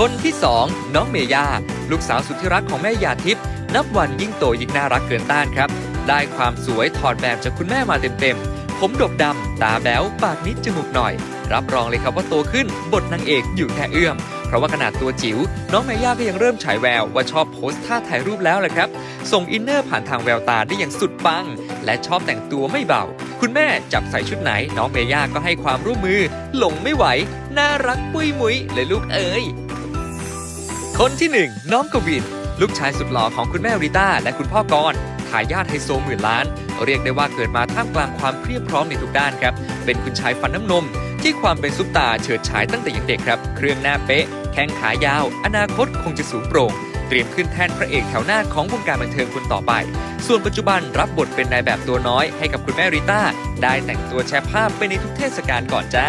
คนที่ 2 น้องเมย่าลูกสาวสุดที่รักของแม่ยาทิพย์นับวันยิ่งโตยิ่งน่ารักเกินต้านครับ ได้ความสวยถอดแบบจากคุณแม่มาเต็มๆ ผมดกดำ ตาแบ๊ว ปากนิดจมูกหน่อย รับรองเลยครับว่าโตขึ้น บทนางเอกอยู่แค่เอื้อม เพราะว่าขนาดตัวจิ๋ว น้องเมย่าก็ยังเริ่มฉายแววว่าชอบโพสท่าถ่ายรูปแล้วแหละครับ ส่งอินเนอร์ผ่านทางแววตาได้อย่างสุดปัง และชอบแต่งตัวไม่เบา คุณแม่จับใส่ชุดไหน น้องเมย่าก็ให้ความร่วมมือ หลงไม่ไหว น่ารักปุ้ยมุ้ยเลยลูกเอ๋ย คนที่หนึ่งน้องกวิน ลูกชายสุดหล่อของคุณแม่ริต้าและคุณพ่อกรณ์ทายาทไฮโซหมื่นล้าน เรียกได้ว่าเกิดมาท่ามกลางความเพียบพร้อมในทุกด้านครับ เป็นคุณชายฟันน้ำนม ที่ความเป็นซุปตาเฉิดฉายตั้งแต่ยังเด็กครับ เครื่องหน้าเป๊ะ แข้งขายาว อนาคตคงจะสูงโปร่ง เตรียมขึ้นแท่นพระเอกแถวหน้าของวงการบันเทิงคนต่อไป ส่วนปัจจุบันรับบทเป็นนายแบบตัวน้อยให้กับคุณแม่ริต้า ได้แต่งตัวแชร์ภาพไปในทุกเทศกาลก่อนจ้า